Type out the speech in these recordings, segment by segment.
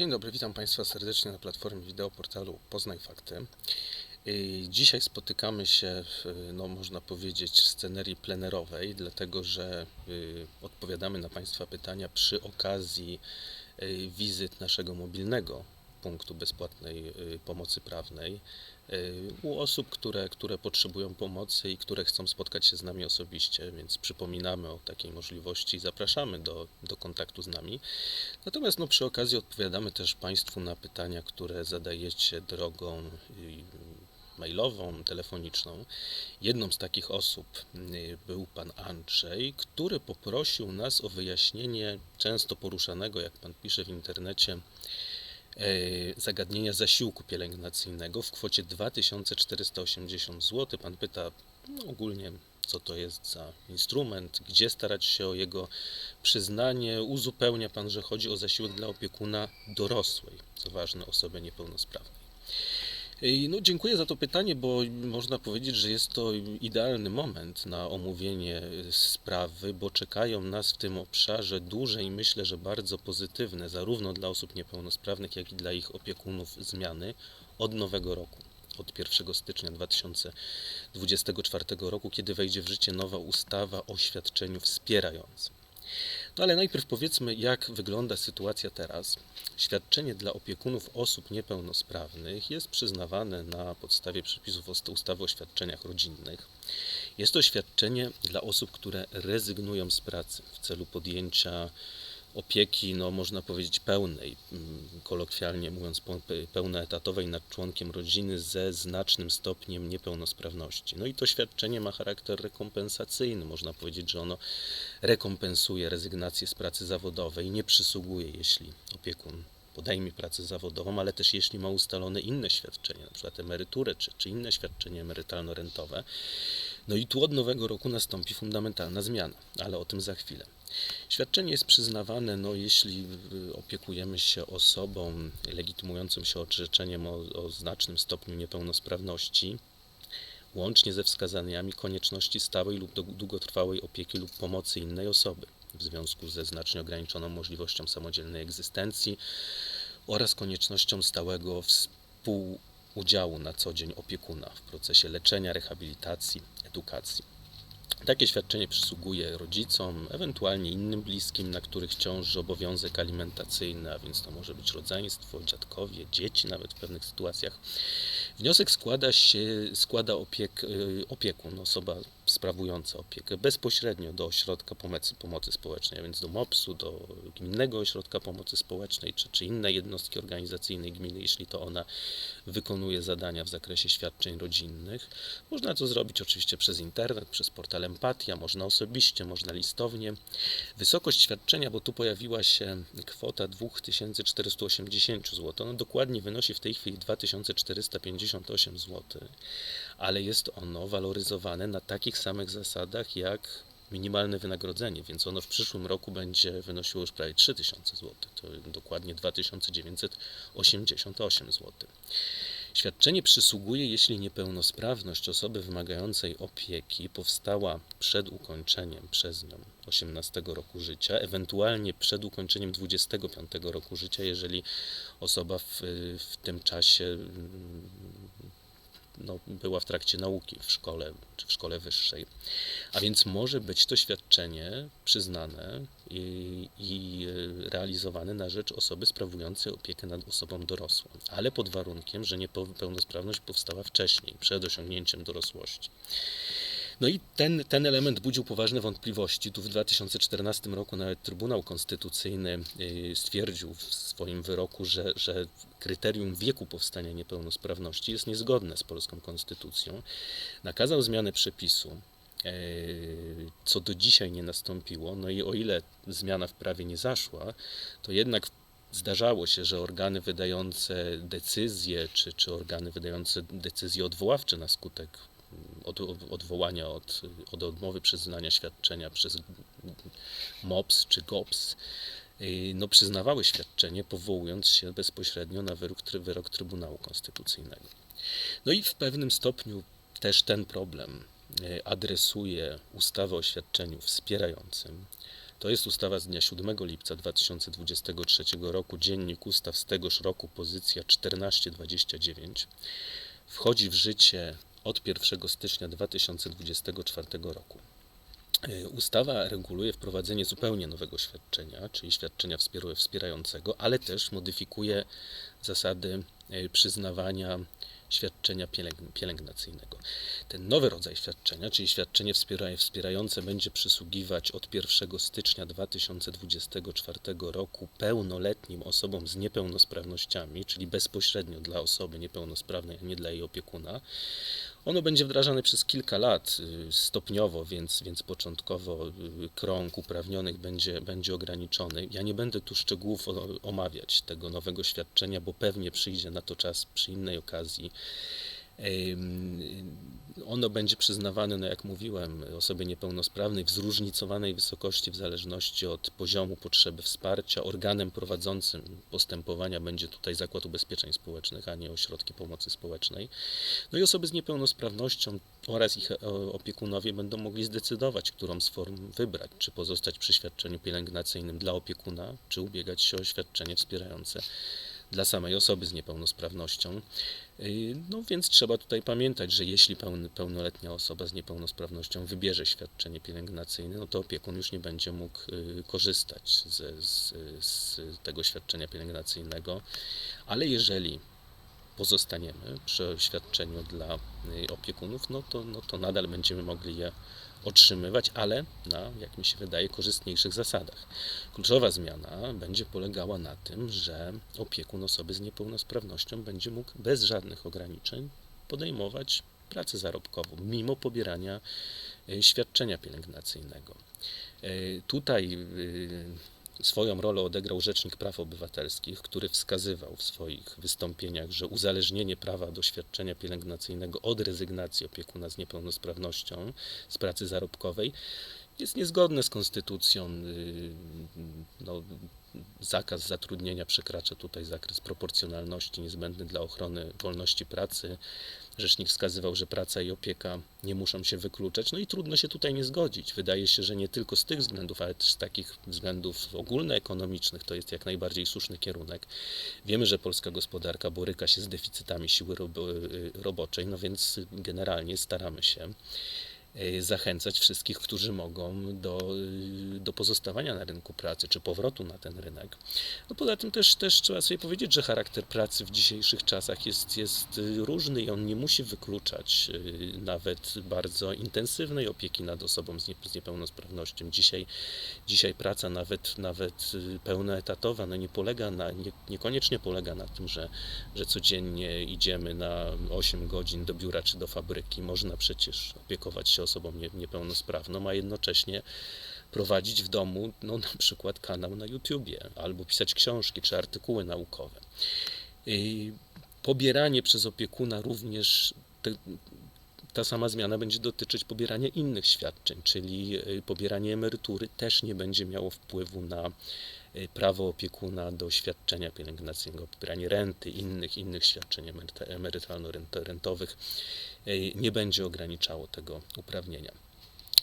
Dzień dobry, witam Państwa serdecznie na platformie wideo portalu Poznaj Fakty. Dzisiaj spotykamy się, no można powiedzieć, w scenerii plenerowej, dlatego że y, odpowiadamy na Państwa pytania przy okazji y, wizyt naszego mobilnego punktu bezpłatnej y, pomocy prawnej y, u osób, które, które potrzebują pomocy i które chcą spotkać się z nami osobiście, więc przypominamy o takiej możliwości i zapraszamy do, do kontaktu z nami. Natomiast no, przy okazji odpowiadamy też Państwu na pytania, które zadajecie drogą y, mailową, telefoniczną. Jedną z takich osób był pan Andrzej, który poprosił nas o wyjaśnienie często poruszanego, jak pan pisze w internecie, zagadnienia zasiłku pielęgnacyjnego w kwocie 2480 zł. Pan pyta no, ogólnie, co to jest za instrument, gdzie starać się o jego przyznanie. Uzupełnia pan, że chodzi o zasiłek dla opiekuna dorosłej, co ważne, osoby niepełnosprawnej. No, dziękuję za to pytanie, bo można powiedzieć, że jest to idealny moment na omówienie y, sprawy, bo czekają nas w tym obszarze duże i myślę, że bardzo pozytywne, zarówno dla osób niepełnosprawnych, jak i dla ich opiekunów, zmiany od nowego roku. Od 1 stycznia 2024 roku, kiedy wejdzie w życie nowa ustawa o świadczeniu wspierającym. No ale najpierw powiedzmy, jak wygląda sytuacja teraz. Świadczenie dla opiekunów osób niepełnosprawnych jest przyznawane na podstawie przepisów ustawy o świadczeniach rodzinnych. Jest to świadczenie dla osób, które rezygnują z pracy w celu podjęcia opieki, no można powiedzieć pełnej, mm, kolokwialnie mówiąc, pełnoetatowej nad członkiem rodziny ze znacznym stopniem niepełnosprawności. No i to świadczenie ma charakter rekompensacyjny. Można powiedzieć, że ono rekompensuje rezygnację z pracy zawodowej, nie przysługuje, jeśli opiekun podejmie pracę zawodową, ale też jeśli ma ustalone inne świadczenie, na przykład emeryturę czy, czy inne świadczenie emerytalno-rentowe. No i tu od nowego roku nastąpi fundamentalna zmiana, ale o tym za chwilę. Świadczenie jest przyznawane, no, jeśli y, opiekujemy się osobą legitymującą się orzeczeniem o, o znacznym stopniu niepełnosprawności, łącznie ze wskazaniami konieczności stałej lub dłu- długotrwałej opieki lub pomocy innej osoby w związku ze znacznie ograniczoną możliwością samodzielnej egzystencji oraz koniecznością stałego współudziału na co dzień opiekuna w procesie leczenia, rehabilitacji, edukacji. Takie świadczenie przysługuje rodzicom, ewentualnie innym bliskim, na których ciąży obowiązek alimentacyjny, a więc to może być rodzeństwo, dziadkowie, dzieci nawet w pewnych sytuacjach. Wniosek składa się, składa opiek, y, opiekun, osoba sprawująca opiekę bezpośrednio do ośrodka pomocy, pomocy społecznej, a więc do MOPS-u, do gminnego ośrodka pomocy społecznej, czy, czy innej jednostki organizacyjnej gminy, jeśli to ona wykonuje zadania w zakresie świadczeń rodzinnych. Można to zrobić oczywiście przez internet, przez portal Empatia, można osobiście, można listownie. Wysokość świadczenia, bo tu pojawiła się kwota 2480 zł, no dokładnie wynosi w tej chwili 2458 zł, ale jest ono waloryzowane na takich samych zasadach jak minimalne wynagrodzenie, więc ono w przyszłym roku będzie wynosiło już prawie 3000 zł, to dokładnie 2988 zł. Świadczenie przysługuje, jeśli niepełnosprawność osoby wymagającej opieki powstała przed ukończeniem przez nią 18 roku życia, ewentualnie przed ukończeniem 25 roku życia, jeżeli osoba w, w tym czasie no, była w trakcie nauki w szkole czy w szkole wyższej. A więc może być to świadczenie przyznane i, i e, realizowane na rzecz osoby sprawującej opiekę nad osobą dorosłą, ale pod warunkiem, że niepełnosprawność powstała wcześniej, przed osiągnięciem dorosłości. No i ten, ten element budził poważne wątpliwości. Tu w 2014 roku nawet Trybunał Konstytucyjny y, stwierdził w swoim wyroku, że, że kryterium wieku powstania niepełnosprawności jest niezgodne z polską konstytucją. Nakazał zmianę przepisu, y, co do dzisiaj nie nastąpiło. No i o ile zmiana w prawie nie zaszła, to jednak zdarzało się, że organy wydające decyzje, czy, czy organy wydające decyzje odwoławcze na skutek od, od, odwołania od, od odmowy przyznania świadczenia przez MOPS czy GOPS, y, no, przyznawały świadczenie, powołując się bezpośrednio na wyrok, wyrok Trybunału Konstytucyjnego. No i w pewnym stopniu też ten problem y, adresuje ustawę o świadczeniu wspierającym, To jest ustawa z dnia 7 lipca 2023 roku, dziennik ustaw z tegoż roku, pozycja 1429. Wchodzi w życie od 1 stycznia 2024 roku. Y, Ustawa reguluje wprowadzenie zupełnie nowego świadczenia, czyli świadczenia wspier- wspierającego, ale też modyfikuje zasady y, przyznawania świadczenia pielęg- pielęgnacyjnego. Ten nowy rodzaj świadczenia, czyli świadczenie wspiera- wspierające, będzie przysługiwać od 1 stycznia 2024 roku pełnoletnim osobom z niepełnosprawnościami, czyli bezpośrednio dla osoby niepełnosprawnej, a nie dla jej opiekuna. Ono będzie wdrażane przez kilka lat y, stopniowo, więc, więc początkowo y, krąg uprawnionych będzie, będzie ograniczony. Ja nie będę tu szczegółów omawiać tego nowego świadczenia, bo pewnie przyjdzie na to czas przy innej okazji. Ono będzie przyznawane, no jak mówiłem, osobie niepełnosprawnej w zróżnicowanej wysokości w zależności od poziomu potrzeby wsparcia. Organem prowadzącym postępowania będzie tutaj Zakład Ubezpieczeń Społecznych, a nie ośrodki pomocy społecznej. No i osoby z niepełnosprawnością oraz ich e, opiekunowie będą mogli zdecydować, którą z form wybrać, czy pozostać przy świadczeniu pielęgnacyjnym dla opiekuna, czy ubiegać się o świadczenie wspierające dla samej osoby z niepełnosprawnością. Yy, No więc trzeba tutaj pamiętać, że jeśli pełnoletnia osoba z niepełnosprawnością wybierze świadczenie pielęgnacyjne, no to opiekun już nie będzie mógł yy, korzystać z, z, z tego świadczenia pielęgnacyjnego, ale jeżeli pozostaniemy przy świadczeniu dla y, opiekunów, no to, no to nadal będziemy mogli je otrzymywać, ale na, jak mi się wydaje, korzystniejszych zasadach. Kluczowa zmiana będzie polegała na tym, że opiekun osoby z niepełnosprawnością będzie mógł bez żadnych ograniczeń podejmować pracę zarobkową, mimo pobierania y, świadczenia pielęgnacyjnego. Y, Tutaj y, swoją rolę odegrał Rzecznik Praw Obywatelskich, który wskazywał w swoich wystąpieniach, że uzależnienie prawa do świadczenia pielęgnacyjnego od rezygnacji opiekuna z niepełnosprawnością z pracy zarobkowej jest niezgodne z konstytucją. y, No, zakaz zatrudnienia przekracza tutaj zakres proporcjonalności niezbędny dla ochrony wolności pracy. Rzecznik wskazywał, że praca i opieka nie muszą się wykluczać, no i trudno się tutaj nie zgodzić. Wydaje się, że nie tylko z tych względów, ale też z takich względów ogólnoekonomicznych to jest jak najbardziej słuszny kierunek. Wiemy, że polska gospodarka boryka się z deficytami siły y, roboczej, no więc generalnie staramy się zachęcać wszystkich, którzy mogą do, y, do pozostawania na rynku pracy, czy powrotu na ten rynek. No poza tym też, też trzeba sobie powiedzieć, że charakter pracy w dzisiejszych czasach jest, jest y, różny i on nie musi wykluczać nawet bardzo intensywnej opieki nad osobą z, nie, z niepełnosprawnością. Dzisiaj, dzisiaj praca nawet, nawet pełnoetatowa no nie polega na, nie, niekoniecznie polega na tym, że, że codziennie idziemy na 8 godzin do biura czy do fabryki. Można przecież opiekować się osobą nie, niepełnosprawną, a jednocześnie prowadzić w domu no, na przykład kanał na YouTubie albo pisać książki czy artykuły naukowe. I pobieranie przez opiekuna również te, ta sama zmiana będzie dotyczyć pobierania innych świadczeń, czyli y, pobieranie emerytury też nie będzie miało wpływu na prawo opiekuna do świadczenia pielęgnacyjnego, pobieranie renty, innych, innych świadczeń emeryta- emerytalno-rentowych y, nie będzie ograniczało tego uprawnienia.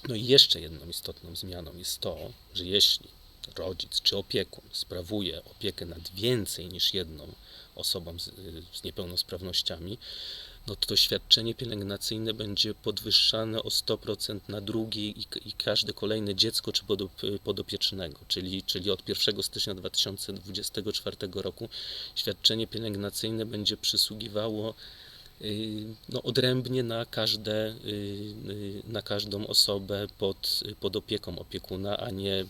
No i jeszcze jedną istotną zmianą jest to, że jeśli rodzic czy opiekun sprawuje opiekę nad więcej niż jedną osobą z, z niepełnosprawnościami, no to świadczenie pielęgnacyjne będzie podwyższane o 100% na drugie i, i każde kolejne dziecko czy podop, podopiecznego, czyli, czyli od 1 stycznia 2024 roku świadczenie pielęgnacyjne będzie przysługiwało y, no, odrębnie na, każde, y, y, na każdą osobę pod, pod opieką opiekuna, a nie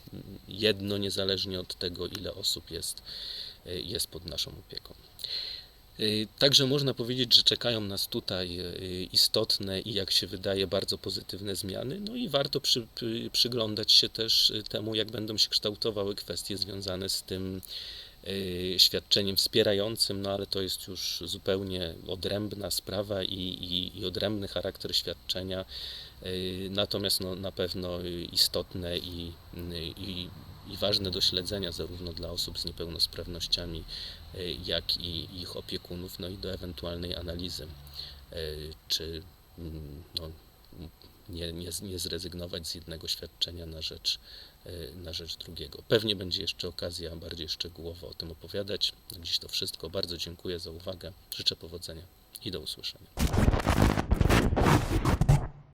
jedno niezależnie od tego, ile osób jest, jest pod naszą opieką. Y, Także można powiedzieć, że czekają nas tutaj y, istotne i jak się wydaje bardzo pozytywne zmiany. No i warto przy, przy, przyglądać się też y, temu, jak będą się kształtowały kwestie związane z tym świadczeniem wspierającym, no ale to jest już zupełnie odrębna sprawa i, i, i odrębny charakter świadczenia. Natomiast no, na pewno istotne i, i, i ważne do śledzenia zarówno dla osób z niepełnosprawnościami, jak i ich opiekunów, no i do ewentualnej analizy, y, czy mm, no, nie, nie, nie zrezygnować z jednego świadczenia na rzecz, y, na rzecz drugiego. Pewnie będzie jeszcze okazja bardziej szczegółowo o tym opowiadać. Dziś to wszystko. Bardzo dziękuję za uwagę. Życzę powodzenia i do usłyszenia.